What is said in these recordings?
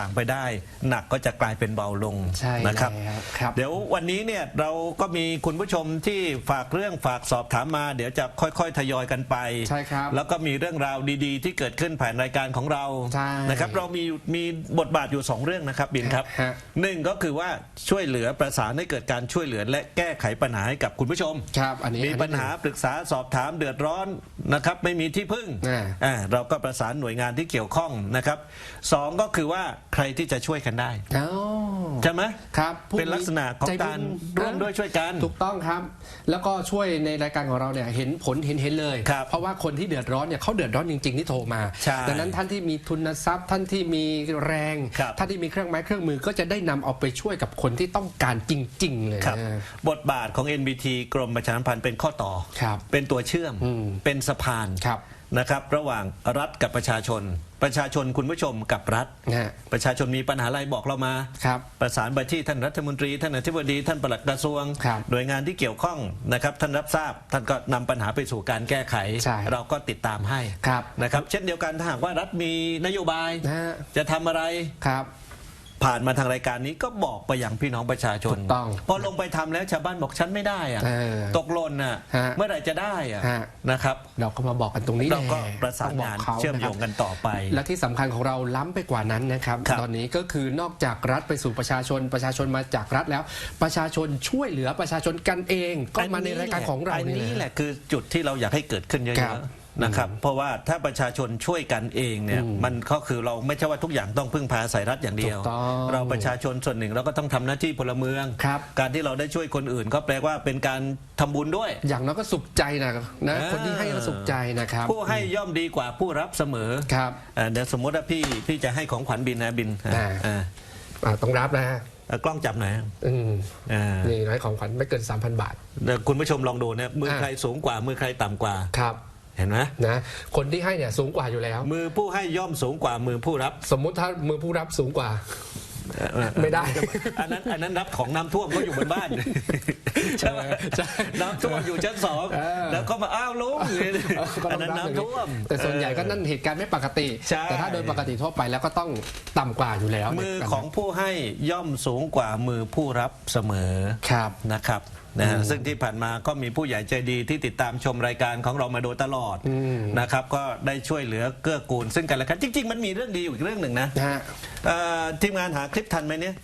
ต่างไปได้ หนักก็จะกลายเป็นเบาลงใช่นะครับ แล้วครับ เดี๋ยววันนี้เนี่ยเราก็มีคุณผู้ชมที่ฝากเรื่องฝากสอบถามมา เดี๋ยวจะค่อยๆ ทยอยกันไป ใช่ครับแล้วก็มีเรื่องราวดีๆ ที่เกิดขึ้นผ่านรายการของเราใช่นะครับ เรามีมีบทบาทอยู่สองเรื่องนะครับบินครับฮะ หนึ่งก็คือว่าช่วยเหลือประสานให้เกิดการช่วยเหลือและแก้ไขปัญหาให้กับคุณผู้ชม ครับ อันนี้มีอันนี้ ปัญหาปรึกษาสอบถามเดือดร้อนนะครับไม่มีที่พึ่งอ่า อ่าเราก็ประสานหน่วยงานที่เกี่ยวข้องนะครับสองก็คือว่า ใครที่จะช่วยกันได้อ๋อใช่ไหมครับผู้เป็นลักษณะของใจบุญการร่วมด้วยช่วยกัน ถูกต้องครับ แล้วก็ช่วยในรายการของเราเนี่ยเห็นผลเห็นเห็นเลย ครับเพราะว่าคนที่เดือดร้อนเนี่ยเขาเดือดร้อนจริงๆที่โทรมา ใช่ดังนั้นท่านที่มีทุนทรัพย์ ท่านที่มีแรง ครับ ท่านที่มีเครื่องไม้เครื่องมือก็จะได้นำเอาไปช่วยกับคนที่ต้องการจริง ๆ เลยครับ นะ บทบาทของ NBT กรมประชาสัมพันธ์เป็นข้อต่อ ครับเป็นตัวเชื่อม อืมเป็นสะพานครับนะครับ ระหว่างรัฐกับประชาชน ประชาชนคุณผู้ชมกับรัฐ นะฮะประชาชนมีปัญหาอะไรบอกเรามา ครับ ประสานไปที่ท่านรัฐมนตรี ท่านอธิบดีท่านปลัดกระทรวง ครับหน่วยงานที่เกี่ยวข้องนะครับ ท่านรับทราบ ท่านก็นำปัญหาไปสู่การแก้ไข ใช่ เราก็ติดตามให้ครับ นะครับ เช่นเดียวกันถ้าหากว่ารัฐมีนโยบาย นะฮะ จะทำอะไร ครับ ผ่านมาทางรายการนี้ก็บอกไปยังพี่น้องประชาชน ถูกต้องพอลงไปทำแล้วชาวบ้านบอกฉันไม่ได้อะเออตกหล่นน่ะฮะเมื่อไหร่จะได้อะฮะ นะครับเราก็มาบอกกันตรงนี้เราก็แหลประสานต้องบงานขเชื่อมโยงะครับ กันต่อไป และที่สำคัญของเราล้ำไปกว่านั้นนะครับ ครับตอนนี้ก็คือนอกจากรัฐไปสู่ประชาชน ประชาชนมาจากรัฐแล้ว ประชาชนช่วยเหลือประชาชนกันเอง ก็มาในรายการของเราอันเนี่ยนี้นะแหละคือจุดที่เราอยากให้เกิดขึ้นเยครัอะบ ๆ นะครับ เพราะว่าถ้าประชาชนช่วยกันเองเนี่ยมันก็คือเราไม่ใช่ว่าทุกอย่างต้องพึ่งพาอาศัยรัฐอย่างเดียว ถูกต้องเราประชาชนส่วนหนึ่งเราก็ต้องทำหน้าที่พลเมือง ครับ การที่เราได้ช่วยคนอื่น ก็แปลว่าเป็นการทำบุญด้วย อย่างน้อยก็สุขใจนะนะเออคนที่ให้ก็สุขใจนะครับผู้ให้ย่อมดีกว่าผู้รับเสมอครับเอ่อเดี๋ยวสมมติว่าพี่พี่จะให้ของขวัญบินนะบินได้อ่าอ่าต้องรับนะเอ่อกล้องจับหน่อยอืมอ่า นี่ร้อยของขวัญไม่เกิน 3,000 บาท เดี๋ยวคุณผู้ชมลองดูนะมืออ่าใครสูงกว่ามือใครต่ำกว่า ครับ เห็นไหมนะคนที่ให้เนี่ยสูงกว่าอยู่แล้ว มือผู้ให้ย่อมสูงกว่ามือผู้รับ สมมุติถ้ามือผู้รับสูงกว่าเอ่อเอ่อไม่ได้ อันนั้นอันนั้นรับของน้ำท่วมก็อยู่บนบ้านใช่ไหมใช่น้ำท่วมอยู่ชั้นสองเออแล้วก็มาอ้าวลุงก็อัต้นองนั้นรับอย่างน้ำท่วม แต่ส่วนใหญ่ก็นั่นเหตุการณ์ไม่ปกติใช่แต่ถ้าโดยปกติทั่วไปแล้วก็ต้องต่ำกว่าอยู่แล้ว มือเนี่ยของผู้ให้ย่อมสูงกว่ามือผู้รับเสมอครับนะครับ นะฮะซึ่งที่ผ่านมาก็มีผู้ใหญ่ใจดีที่ติดตามชมรายการของเรามาโดยตลอดอืมนะครับก็ได้ช่วยเหลือเกื้อกูลซึ่งกันและกันจริง ๆ มันมีเรื่องดีอยู่อีกเรื่องหนึ่งนะนะฮะเอ่อทีมงานหาคลิปทันไหมเนี่ย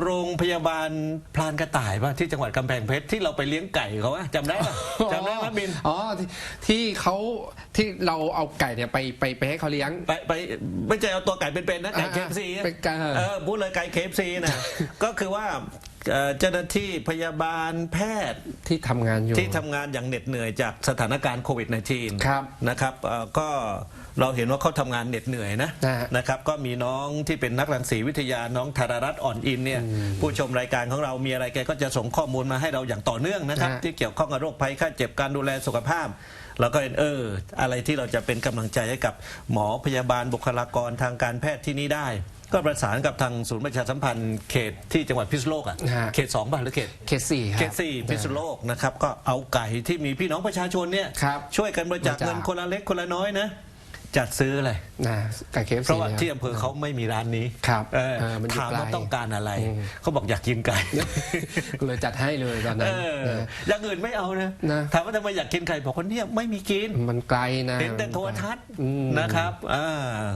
โรงพยาบาลพลานกระต่ายป่ะที่จังหวัดกำแพงเพชรที่เราไปเลี้ยงไก่เขาอะจำได้ป่ะจำได้ไหมบิน อ๋อที่ที่เขาที่เราเอาไก่เนี่ยไปไปไปให้เขาเลี้ยง ไปไปไม่ใช่เอาตัวไก่เป็นๆนะไก่อ่าเคฟซีเป็นไก่ เออพูดเลยไก่เคฟซีนะ ก็คือว่า เอ่อเจ้าหน้าที่พยาบาลแพทย์ที่ทำงานอยู่ ที่ทำงานอย่างเหน็ดเหนื่อยจากสถานการณ์โควิด -19 ครับนะครับเอ่อก็เราเห็นว่าเขาทำงานเหน็ดเหนื่อยนะนะฮะ นะครับก็มีน้องที่เป็นนักรังสีวิทยาน้องธารรัตน์อ่อนอินเนี่ยผู้ชมรายการของเรามีอะไรแกก็จะส่งข้อมูลมาให้เราอย่างต่อเนื่องนะครับนะฮะ ที่เกี่ยวข้องกับโรคภัยไข้เจ็บการดูแลสุขภาพ แล้วก็เห็นเออ อะไรที่เราจะเป็นกำลังใจให้กับหมอพยาบาลบุคลากรทางการแพทย์ที่นี่ได้ ก็ประสานกับทางศูนย์ประชาสัมพันธ์เขตที่จังหวัดพิษณุโลกอะฮะ เขตสองป่ะหรือเขตเคสสี่ครับ เขตสี่พิษณุโลกนะครับก็เอาไก่ที่มีพี่น้องประชาชนเนี่ยครับช่วยกันบริจาคบริจาคเงินคนละเล็กคนละน้อยนะ จัดซื้อเลย นะไก่เคสเพราะสี่ว่าที่อำเภอเขาไม่มีร้านนี้ครับเออเออมันอยู่ถามว่าไกลต้องการอะไร อืม เขาบอกอยากกินไก่ก็เลยจัดให้เลยตอนเอนั้นอนะ อย่างอื่นไม่เอานะนะ ถามว่าทำไมอยากกินไก่บอกว่าเนี่ยไม่มีกิน มันไกลนะ เห็นแต่โทรทัศน์อืมนะครับอ่า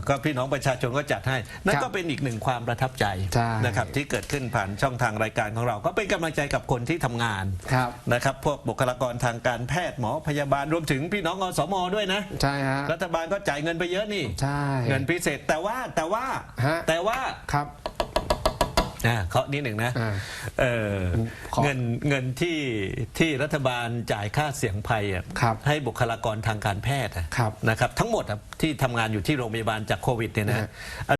ก็พี่น้องประชาชนก็จัดให้ นั่นครับก็เป็นอีกหนึ่งความประทับใจใช่ นะครับที่เกิดขึ้นผ่านช่องทางรายการของเรา ก็เป็นกำลังใจกับคนที่ทำงานครับ นะครับพวกบุคลากรทางการแพทย์หมอพยาบาลรวมถึงพี่น้องอสมด้วยนะ ใช่ฮะรัฐบาลก็จ่ายเงินไปเยอะนี่ ใช่เงินพิเศษแต่ว่าแต่ว่าฮะ แต่ว่าครับอ่าเคาะนิดหนึ่งนะอ่า เออขอเงินเงินที่ที่รัฐบาลจ่ายค่าเสี่ยงภัยอะครับให้บุคลากรทางการแพทย์อะครับนะครับ ทั้งหมดอะที่ทำงานอยู่ที่โรงพยาบาลจากโควิดเนี่ยนะ นะฮะ